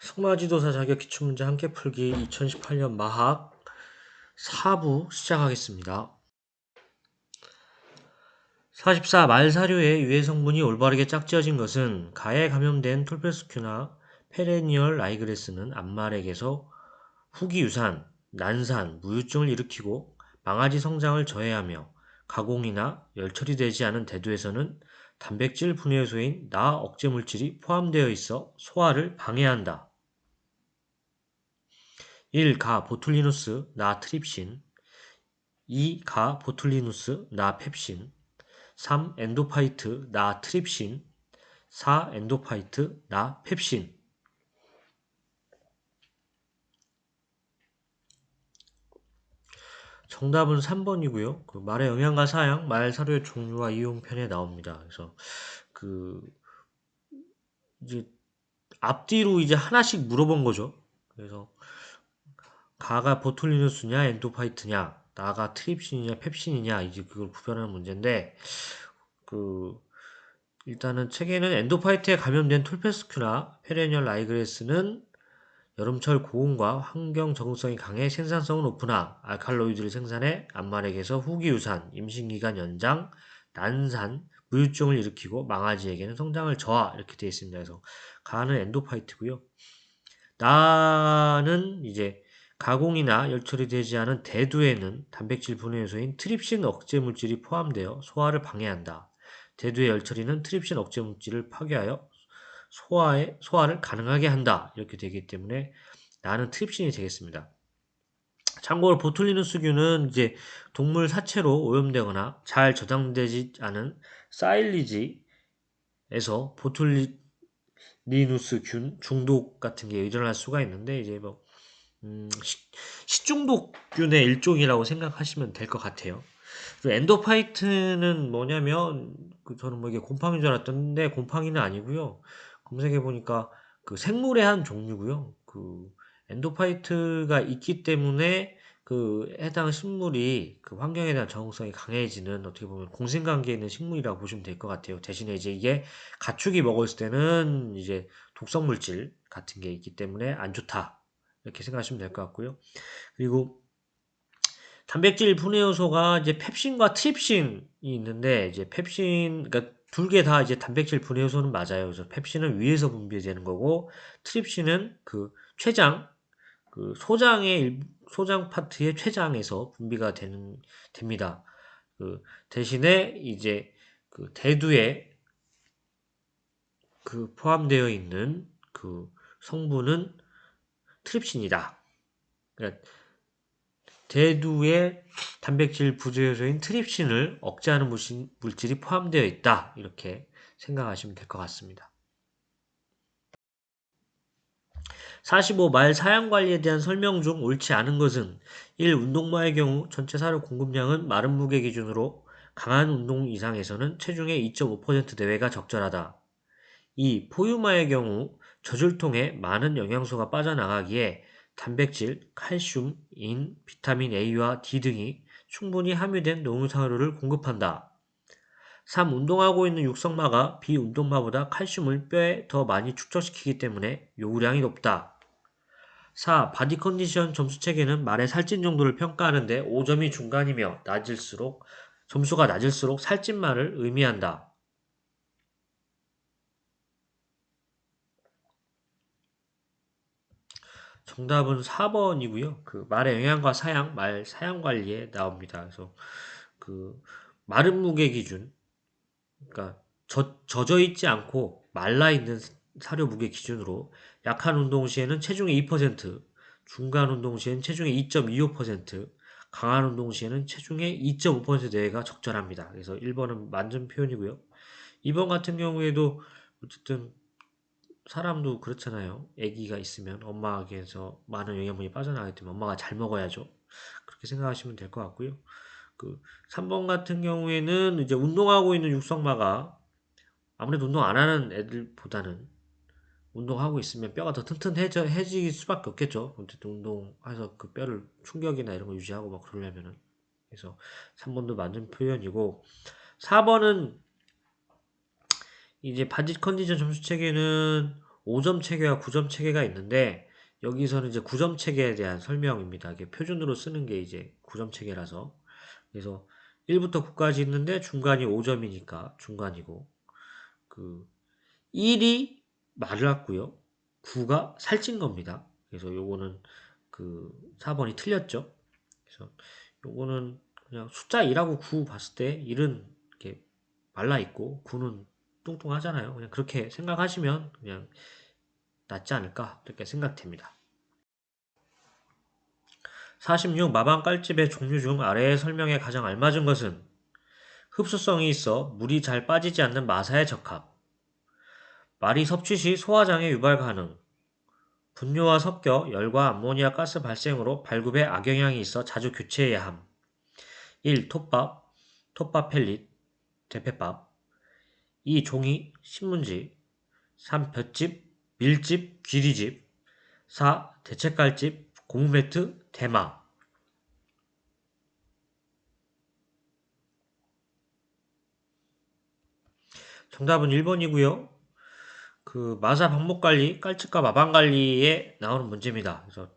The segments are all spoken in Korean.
승마지도사 자격 기출문제 함께 풀기 2018년 마학 4부 시작하겠습니다. 44. 말사료의 유해 성분이 올바르게 짝지어진 것은 가에 감염된 톨페스큐나 페레니얼 라이그레스는 암말에게서 후기유산, 난산, 무유증을 일으키고 망아지 성장을 저해하며 가공이나 열처리 되지 않은 대두에서는 단백질 분해 요소인 나 억제 물질이 포함되어 있어 소화를 방해한다. 1. 가 보툴리누스 나 트립신 2. 가 보툴리누스 나 펩신 3. 엔도파이트 나 트립신 4. 엔도파이트 나 펩신 정답은 3번이고요. 그 말의 영양과 사양, 말 사료의 종류와 이용편에 나옵니다. 그래서 그 이제 앞뒤로 이제 하나씩 물어본 거죠. 그래서 가가 보툴리누스냐 엔도파이트냐 나가 트립신이냐 펩신이냐 이제 그걸 구별하는 문제인데 그 일단은 책에는 엔도파이트에 감염된 톨페스큐나 페레니얼 라이그레스는 여름철 고온과 환경 적응성이 강해 생산성은 높으나 알칼로이드를 생산해 암말에게서 후기 유산, 임신기간 연장, 난산, 무유증을 일으키고 망아지에게는 성장을 저하 이렇게 되어 있습니다. 그래서 가는 엔도파이트고요. 나는 이제 가공이나 열처리 되지 않은 대두에는 단백질 분해 요소인 트립신 억제 물질이 포함되어 소화를 방해한다. 대두의 열처리는 트립신 억제 물질을 파괴하여 소화에, 소화를 가능하게 한다. 이렇게 되기 때문에 나는 트립신이 되겠습니다. 참고로 보툴리누스균은 이제 동물 사체로 오염되거나 잘 저장되지 않은 사일리지에서 보툴리누스균 중독 같은 게 일어날 수가 있는데 이제 뭐 음, 식, 중독균의 일종이라고 생각하시면 될 것 같아요. 엔도파이트는 뭐냐면 그 저는 뭐 이게 곰팡이인 줄 알았던데 곰팡이는 아니고요. 검색해 보니까 그 생물의 한 종류고요. 그 엔도파이트가 있기 때문에 그 해당 식물이 그 환경에 대한 적응성이 강해지는 어떻게 보면 공생관계에 있는 식물이라고 보시면 될 것 같아요. 대신에 이제 이게 가축이 먹었을 때는 이제 독성 물질 같은 게 있기 때문에 안 좋다. 이렇게 생각하시면 될 것 같고요. 그리고 단백질 분해 요소가 이제 펩신과 트립신이 있는데 이제 펩신 그러니까 둘 개 다 이제 단백질 분해 요소는 맞아요. 그래서 펩신은 위에서 분비되는 거고 트립신은 그 췌장 그 소장의 소장 파트의 췌장에서 분비가 되는 됩니다. 그 대신에 이제 그 대두에 그 포함되어 있는 그 성분은 트립신이다. 그러니까 대두에 단백질 부조요소인 트립신을 억제하는 물질이 포함되어 있다. 이렇게 생각하시면 될 것 같습니다. 45. 말 사양 관리에 대한 설명 중 옳지 않은 것은 1. 운동마의 경우 전체 사료 공급량은 마른 무게 기준으로 강한 운동 이상에서는 체중의 2.5% 내외가 적절하다. 2. 포유마의 경우 젖을 통해 많은 영양소가 빠져나가기에 단백질, 칼슘, 인, 비타민 A와 D 등이 충분히 함유된 농유사료를 공급한다. 3. 운동하고 있는 육성마가 비운동마보다 칼슘을 뼈에 더 많이 축적시키기 때문에 요구량이 높다. 4. 바디 컨디션 점수 체계는 말의 살찐 정도를 평가하는데 5점이 중간이며 낮을수록 점수가 낮을수록 살찐 말을 의미한다. 정답은 4번이고요. 그 말의 영양과 사양, 말 사양 관리에 나옵니다. 그래서 그 마른 무게 기준, 그러니까 젖, 젖어 있지 않고 말라 있는 사료 무게 기준으로 약한 운동 시에는 체중의 2%, 중간 운동 시에는 체중의 2.25%, 강한 운동 시에는 체중의 2.5% 내외가 적절합니다. 그래서 1번은 만점 표현이고요. 2번 같은 경우에도 어쨌든 사람도 그렇잖아요. 아기가 있으면 엄마에게서 많은 영양분이 빠져나가기 때문에 엄마가 잘 먹어야죠. 그렇게 생각하시면 될 것 같고요. 그 3번 같은 경우에는 이제 운동하고 있는 육성마가 아무래도 운동 안 하는 애들보다는 운동하고 있으면 뼈가 더 튼튼해질 수밖에 없겠죠. 어쨌든 운동해서 그 뼈를 충격이나 이런 거 유지하고 막 그러려면은. 그래서 3번도 맞는 표현이고 4번은 이제 바디 컨디션 점수 체계는 5점 체계와 9점 체계가 있는데 여기서는 이제 9점 체계에 대한 설명입니다. 이게 표준으로 쓰는 게 이제 9점 체계라서 그래서 1부터 9까지 있는데 중간이 5점이니까 중간이고 그 1이 말을 같고요. 9가 살찐 겁니다. 그래서 요거는 그 4번이 틀렸죠. 그래서 요거는 그냥 숫자 2라고 9 봤을 때 1은 이렇게 말라 있고 9는 뚱뚱하잖아요. 그냥 그렇게 생각하시면 그냥 낫지 않을까 이렇게 생각됩니다. 46 마방 깔집의 종류 중 아래의 설명에 가장 알맞은 것은 흡수성이 있어 물이 잘 빠지지 않는 마사에 적합. 말이 섭취 시 소화장애 유발 가능. 분뇨와 섞여 열과 암모니아 가스 발생으로 발굽에 악영향이 있어 자주 교체해야 함. 1. 톱밥, 톱밥 펠릿, 대패밥. 2. 종이, 신문지. 3. 볏짚, 밀집, 귀리집. 4. 대책갈집, 고무매트, 대마. 정답은 1번이고요. 그 마사 방목 관리, 깔집과 마방 관리에 나오는 문제입니다. 그래서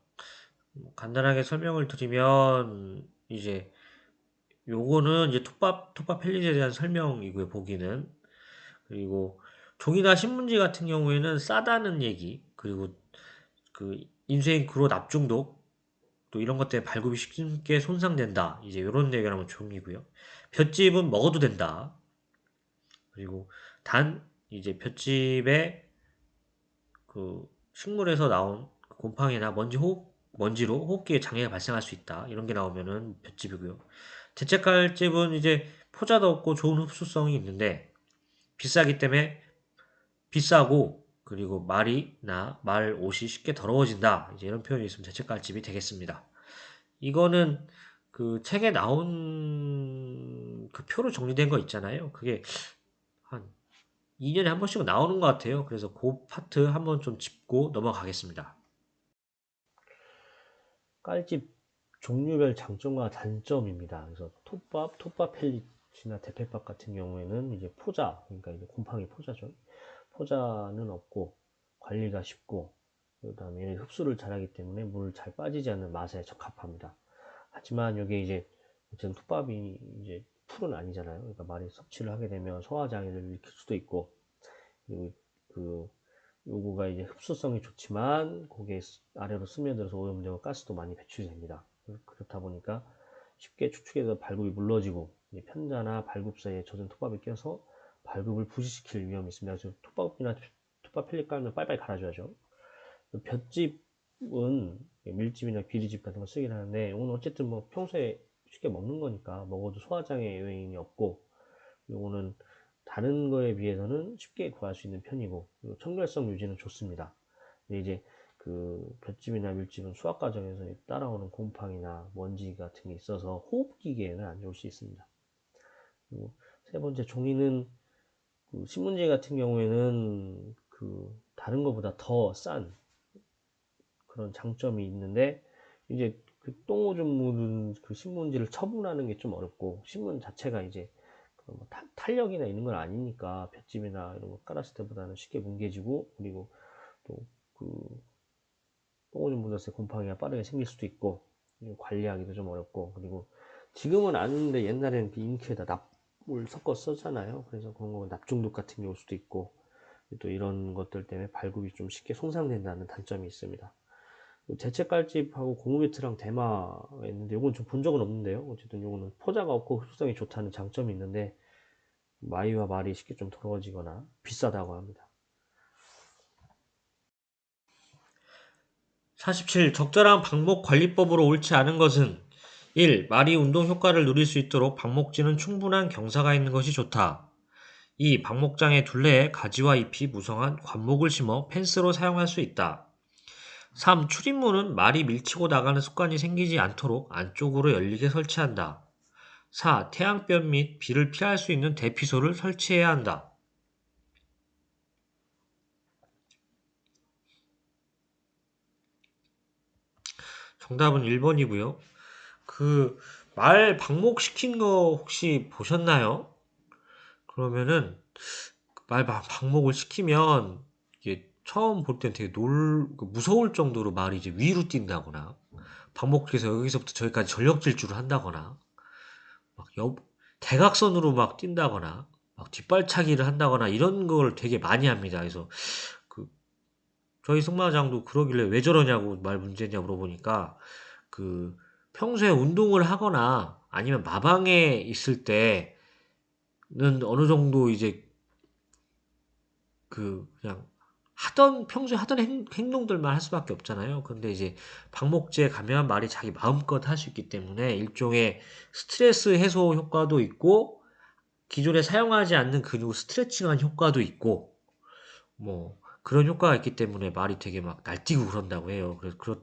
뭐 간단하게 설명을 드리면 이제 요거는 이제 톱밥 톱밥 펠릿에 대한 설명이고요. 보기는 그리고 종이나 신문지 같은 경우에는 싸다는 얘기 그리고 그 인쇄인 그로 납중독 또 이런 것 때문에 발굽이 쉽게 손상된다. 이제 이런 얘기를 하면 종이고요. 볏짚은 먹어도 된다. 그리고 단 이제 볏짚에 그 식물에서 나온 곰팡이나 먼지 호흡 먼지로 호흡기에 장애가 발생할 수 있다. 이런 게 나오면은 볏짚이고요. 대책갈집은 이제 포자도 없고 좋은 흡수성이 있는데 비싸기 때문에 비싸고 그리고 말이나 말 옷이 쉽게 더러워진다. 이제 이런 표현이 있으면 대책갈집이 되겠습니다. 이거는 그 책에 나온 그 표로 정리된 거 있잖아요. 그게 한 2년에 한 번씩 나오는 것 같아요. 그래서 그 파트 한번 좀 짚고 넘어가겠습니다. 깔집 종류별 장점과 단점입니다. 그래서 톱밥, 톱밥 펠릿 이나 대패밥 같은 경우에는 이제 포자, 그러니까 이제 곰팡이 포자죠. 포자는 없고 관리가 쉽고 그 다음에 흡수를 잘하기 때문에 물 잘 빠지지 않는 맛에 적합합니다. 하지만 이게 이제 어쨌든 톱밥이 이제 풀은 아니잖아요. 그러니까 많이 섭취를 하게 되면 소화장애를 일으킬 수도 있고 그리고 그 요거가 이제 흡수성이 좋지만 고개 아래로 스며들어서 오염되고 가스도 많이 배출됩니다. 그렇다 보니까 쉽게 추측해서 발굽이 물러지고 편자나 발굽 사이에 젖은 톱밥이 껴서 발굽을 부식시킬 위험이 있습니다. 그래서 톱밥이나 톱밥 펠릿 깔면 빨빨 갈아줘야죠. 볏짚은 밀집이나 비리집 같은 거 쓰긴 하는데 이건 어쨌든 뭐 평소에 쉽게 먹는 거니까 먹어도 소화장애 요인이 없고 이거는 다른 거에 비해서는 쉽게 구할 수 있는 편이고 청결성 유지는 좋습니다. 근데 이제 그 볏짚이나 밀집은 수확 과정에서 따라오는 곰팡이나 먼지 같은 게 있어서 호흡기계에는 안 좋을 수 있습니다. 그리고 세 번째 종이는 그 신문지 같은 경우에는 그 다른 것보다 더 싼 그런 장점이 있는데 이제 그 똥오줌 묻은 그 신문지를 처분하는 게 좀 어렵고 신문 자체가 이제 그뭐 탄력이나 이런 건 아니니까 볏짚이나 이런 거 깔았을 때보다는 쉽게 뭉개지고 그리고 또그 똥오줌 묻었을 때 곰팡이가 빠르게 생길 수도 있고 관리하기도 좀 어렵고 그리고 지금은 아는데 옛날에는 그 잉크에다 납 을 섞어 썼잖아요. 그래서 그런 거 납중독 같은 게 올 수도 있고 또 이런 것들 때문에 발굽이 좀 쉽게 손상된다는 단점이 있습니다. 대체깔집하고 고무배트랑 대마가 있는데 이건 좀 본 적은 없는데요. 어쨌든 이거는 포자가 없고 흡수성이 좋다는 장점이 있는데 마이와 말이 쉽게 좀 더러워지거나 비싸다고 합니다. 47. 적절한 방목 관리법으로 옳지 않은 것은 1. 말이 운동 효과를 누릴 수 있도록 방목지는 충분한 경사가 있는 것이 좋다. 2. 방목장의 둘레에 가지와 잎이 무성한 관목을 심어 펜스로 사용할 수 있다. 3. 출입문은 말이 밀치고 나가는 습관이 생기지 않도록 안쪽으로 열리게 설치한다. 4. 태양볕 및 비를 피할 수 있는 대피소를 설치해야 한다. 정답은 1번이고요. 그 말 방목시킨 거 혹시 보셨나요? 그러면은 말 방목을 시키면 이게 처음 볼 땐 되게 놀, 그 무서울 정도로 말이 이제 위로 뛴다거나, 반복해서 여기서부터 저기까지 전력 질주를 한다거나, 막 옆, 대각선으로 막 뛴다거나, 막 뒷발차기를 한다거나, 이런 걸 되게 많이 합니다. 그래서, 그, 저희 승마장도 그러길래 왜 저러냐고 말 문제냐 물어보니까, 그, 평소에 운동을 하거나, 아니면 마방에 있을 때는 어느 정도 이제, 그, 그냥, 하던 평소에 하던 행, 행동들만 할 수밖에 없잖아요. 근데 이제 방목제 가면 말이 자기 마음껏 할 수 있기 때문에 일종의 스트레스 해소 효과도 있고 기존에 사용하지 않는 근육을 스트레칭한 효과도 있고 뭐 그런 효과가 있기 때문에 말이 되게 막 날뛰고 그런다고 해요. 그래서 그렇,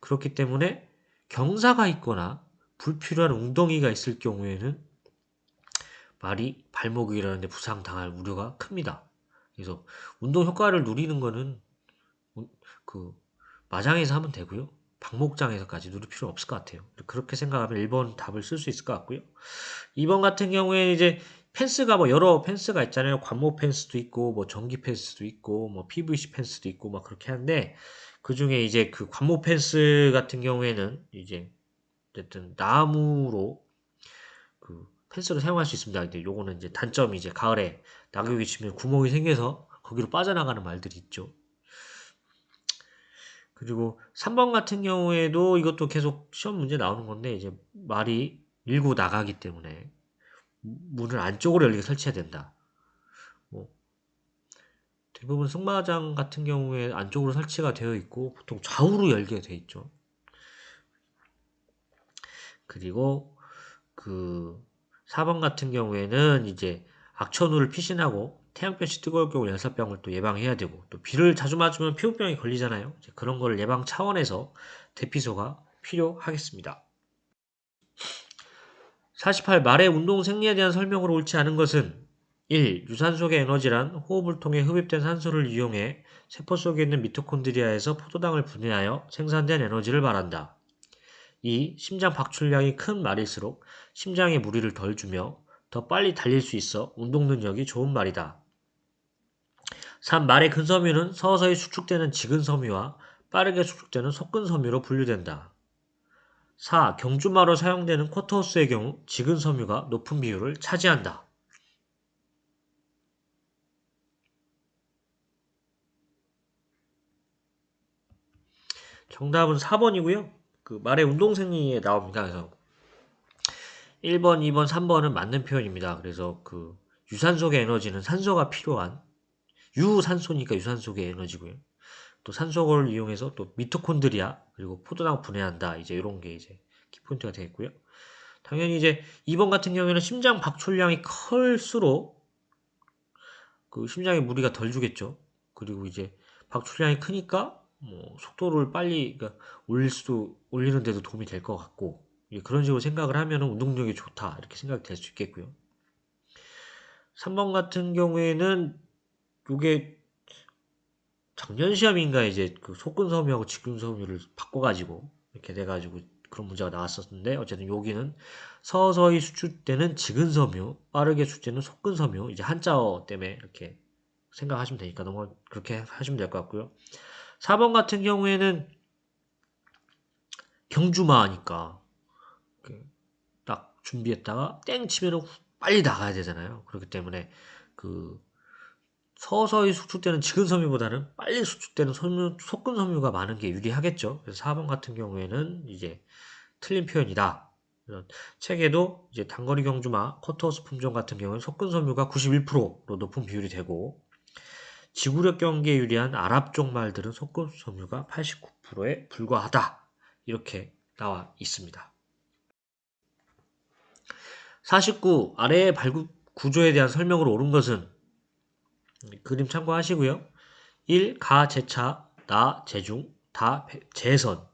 그렇기 때문에 경사가 있거나 불필요한 웅덩이가 있을 경우에는 말이 발목이 일하는데 부상 당할 우려가 큽니다. 그래서 운동 효과를 누리는 거는 우- 그 마장에서 하면 되고요. 방목장에서까지 누릴 필요 없을 것 같아요. 그렇게 생각하면 1번 답을 쓸 수 있을 것 같고요. 2번 같은 경우에 이제 펜스가 뭐 여러 펜스가 있잖아요. 관모 펜스도 있고 뭐 전기 펜스도 있고 뭐 PVC 펜스도 있고 막 그렇게 하는데 그 중에 이제 그 관모 펜스 같은 경우에는 이제 어쨌든 나무로 그 펜스를 사용할 수 있습니다. 근데 요거는 이제 단점이 이제 가을에 낙엽이 치면 구멍이 생겨서 거기로 빠져나가는 말들이 있죠. 그리고 3번 같은 경우에도 이것도 계속 시험 문제 나오는 건데 이제 말이 밀고 나가기 때문에 문을 안쪽으로 열리게 설치해야 된다. 뭐 대부분 승마장 같은 경우에 안쪽으로 설치가 되어 있고 보통 좌우로 열게 돼 있죠. 그리고 그 4번 같은 경우에는 이제 악천후를 피신하고 태양볕이 뜨거울 경우 열사병을 또 예방해야 되고 또 비를 자주 맞으면 피부병이 걸리잖아요. 그런 걸 예방 차원에서 대피소가 필요하겠습니다. 48. 말의 운동 생리에 대한 설명으로 옳지 않은 것은 1. 유산 속의 에너지란 호흡을 통해 흡입된 산소를 이용해 세포 속에 있는 미토콘드리아에서 포도당을 분해하여 생산된 에너지를 말한다. 2. 심장 박출량이 큰 말일수록 심장에 무리를 덜 주며 더 빨리 달릴 수 있어 운동 능력이 좋은 말이다. 3. 말의 근섬유는 서서히 수축되는 지근섬유와 빠르게 수축되는 속근섬유로 분류된다. 4. 경주마로 사용되는 쿼터호스의 경우 지근섬유가 높은 비율을 차지한다. 정답은 4번이고요. 그 말의 운동생리에 나옵니다. 그래서 1번, 2번, 3번은 맞는 표현입니다. 그래서 그 유산소의 에너지는 산소가 필요한 유산소니까 유산소의 에너지고요. 또 산소를 이용해서 또 미토콘드리아 그리고 포도당 분해한다. 이제 이런 게 이제 키포인트가 되겠고요. 당연히 이제 2번 같은 경우에는 심장 박출량이 클수록 그 심장에 무리가 덜 주겠죠. 그리고 이제 박출량이 크니까 뭐 속도를 빨리 그러니까 올릴 수도 올리는 데도 도움이 될 것 같고 예, 그런 식으로 생각을 하면 운동력이 좋다 이렇게 생각이 될 수 있겠고요. 3번 같은 경우에는 이게 작년 시험인가 이제 그 속근섬유하고 직근섬유를 바꿔가지고 이렇게 돼가지고 그런 문제가 나왔었는데 어쨌든 여기는 서서히 수축되는 직근섬유, 빠르게 수축되는 속근섬유 이제 한자어 때문에 이렇게 생각하시면 되니까 너무 그렇게 하시면 될 것 같고요. 4번 같은 경우에는 경주마니까 딱 준비했다가 땡 치면은 빨리 나가야 되잖아요. 그렇기 때문에 그 서서히 수축되는 지근섬유보다는 빨리 수축되는 섬유, 속근섬유가 많은 게 유리하겠죠. 그래서 4번 같은 경우에는 이제 틀린 표현이다. 책에도 이제 단거리 경주마, 커터스 품종 같은 경우는 속근섬유가 91%로 높은 비율이 되고 지구력 경기에 유리한 아랍족 말들은 속근섬유가 89%에 불과하다. 이렇게 나와 있습니다. 49. 아래의 발굽 구조에 대한 설명으로 옳은 것은 그림 참고하시고요. 1. 가, 제차, 나, 제중, 다, 제선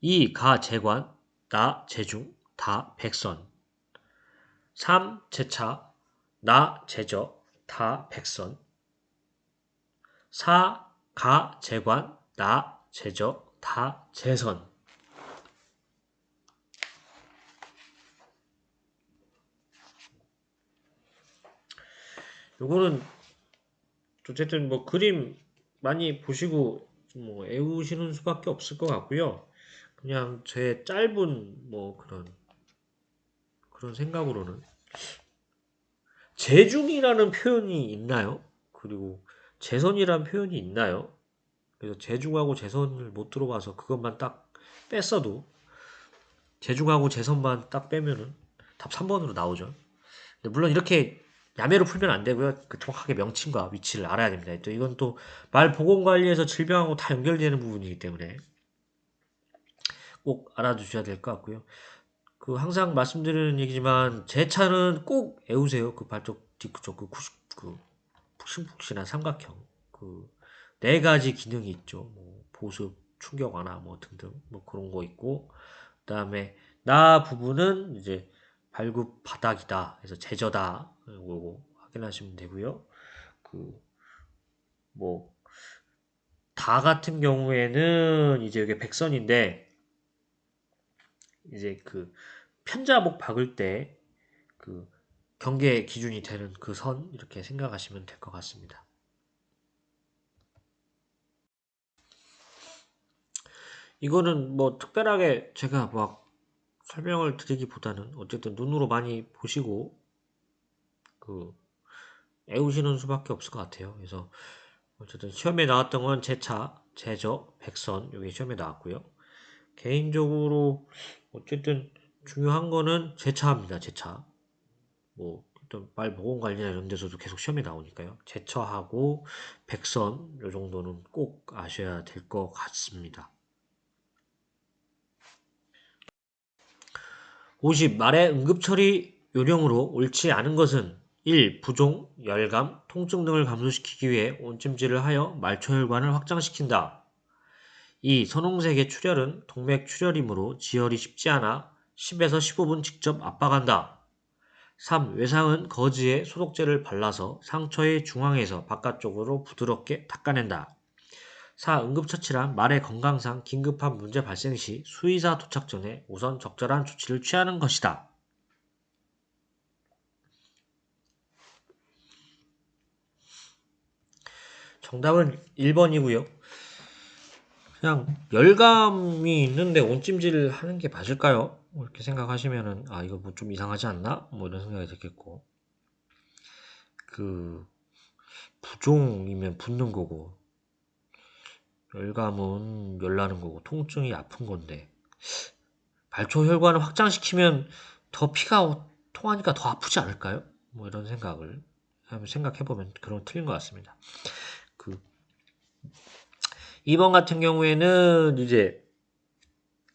2. 가, 제관, 나, 제중, 다, 백선 3. 제차, 나, 제저, 다, 백선 4. 가, 제관, 나, 제저, 다, 제선 요거는 어쨌든 뭐 그림 많이 보시고 뭐 애우시는 수밖에 없을 것 같고요. 그냥 제 짧은 뭐 그런 그런 생각으로는 재중이라는 표현이 있나요? 그리고 재선이라는 표현이 있나요? 그래서 재중하고 재선을 못 들어봐서 그것만 딱 뺐어도 재중하고 재선만 딱 빼면은 답 3번으로 나오죠. 물론 이렇게 야매로 풀면 안 되고요. 그 정확하게 명칭과 위치를 알아야 됩니다. 또 이건 또 말 보건 관리에서 질병하고 다 연결되는 부분이기 때문에 꼭 알아두셔야 될 것 같고요. 그 항상 말씀드리는 얘기지만 제 차는 꼭 애우세요. 그 발쪽 뒤쪽 그, 90, 그 푹신푹신한 삼각형 그 네 가지 기능이 있죠. 뭐 보습, 충격 완화 뭐 등등 뭐 그런 거 있고 그다음에 나 부분은 이제 발굽 바닥이다. 그래서 제저다. 요거 확인하시면 되고요. 그 뭐 다 같은 경우에는 이제 이게 백선인데 이제 그 편자목 박을 때 그 경계 기준이 되는 그 선 이렇게 생각하시면 될 것 같습니다. 이거는 뭐 특별하게 제가 막 설명을 드리기보다는 어쨌든 눈으로 많이 보시고 그 애우시는 수밖에 없을 것 같아요. 그래서 어쨌든 시험에 나왔던 건 제차, 제저, 백선 여기 시험에 나왔고요. 개인적으로 어쨌든 중요한 거는 제차입니다. 제차. 뭐 어떤 말 보건 관리나 이런 데서도 계속 시험에 나오니까요. 제차하고 백선 요 정도는 꼭 아셔야 될 것 같습니다. 50. 말의 응급처리 요령으로 옳지 않은 것은 1. 부종, 열감, 통증 등을 감소시키기 위해 온찜질을 하여 말초혈관을 확장시킨다. 2. 선홍색의 출혈은 동맥 출혈이므로 지혈이 쉽지 않아 10에서 15분 직접 압박한다. 3. 외상은 거즈에 소독제를 발라서 상처의 중앙에서 바깥쪽으로 부드럽게 닦아낸다. 4. 응급처치란 말의 건강상 긴급한 문제 발생 시 수의사 도착 전에 우선 적절한 조치를 취하는 것이다. 정답은 1번이고요. 그냥 열감이 있는데 온찜질 하는 게 맞을까요? 뭐 이렇게 생각하시면은 아 이거 뭐 좀 이상하지 않나? 뭐 이런 생각이 들겠고 그 부종이면 붓는 거고 열감은 열나는 거고 통증이 아픈 건데 발초 혈관을 확장시키면 더 피가 통하니까 더 아프지 않을까요? 뭐 이런 생각을 한번 생각해 보면 그런 틀린 것 같습니다. 그 2번 같은 경우에는 이제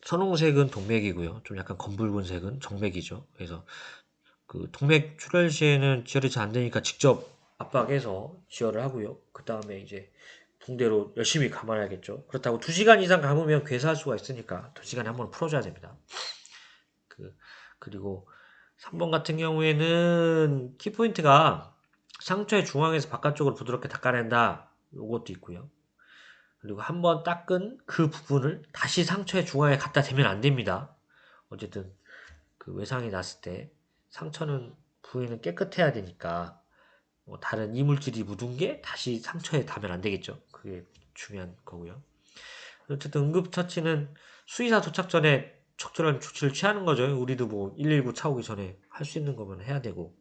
선홍색은 동맥이고요. 좀 약간 검붉은 색은 정맥이죠. 그래서 그 동맥 출혈 시에는 지혈이 잘 안 되니까 직접 압박해서 지혈을 하고요. 그 다음에 이제 붕대로 열심히 감아야겠죠. 그렇다고 2시간 이상 감으면 괴사할 수가 있으니까 2시간에 한 번 풀어줘야 됩니다. 그, 그리고 3번 같은 경우에는 키포인트가 상처의 중앙에서 바깥쪽으로 부드럽게 닦아낸다. 요것도 있고요. 그리고 한 번 닦은 그 부분을 다시 상처의 중앙에 갖다 대면 안 됩니다. 어쨌든 그 외상이 났을 때 상처는 부위는 깨끗해야 되니까 뭐 다른 이물질이 묻은 게 다시 상처에 닿으면 안 되겠죠. 그게 중요한 거고요. 어쨌든 응급처치는 수의사 도착 전에 적절한 조치를 취하는 거죠. 우리도 뭐 119 차 오기 전에 할 수 있는 거면 해야 되고.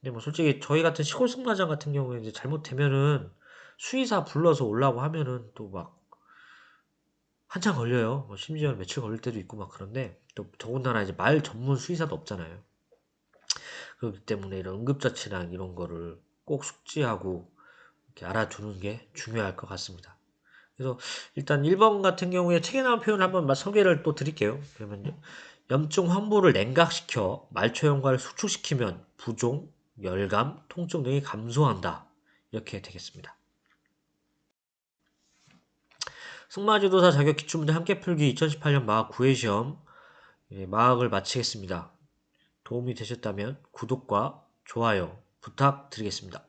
근데 뭐 솔직히 저희 같은 시골 승마장 같은 경우에 이제 잘못되면은 수의사 불러서 오려고 하면은 또 막 한참 걸려요. 뭐 심지어는 며칠 걸릴 때도 있고 막 그런데 또 더군다나 이제 말 전문 수의사도 없잖아요. 그렇기 때문에 이런 응급처치랑 이런 거를 꼭 숙지하고 이렇게 알아두는 게 중요할 것 같습니다. 그래서 일단 1번 같은 경우에 책에 나온 표현 한번 소개를 또 드릴게요. 그러면요. 염증 환부를 냉각시켜 말초혈관을 수축시키면 부종, 열감, 통증 등이 감소한다. 이렇게 되겠습니다. 승마지도사 자격 기출문제 함께 풀기 2018년 마학 9회 시험 예, 마학을 마치겠습니다. 도움이 되셨다면 구독과 좋아요 부탁드리겠습니다.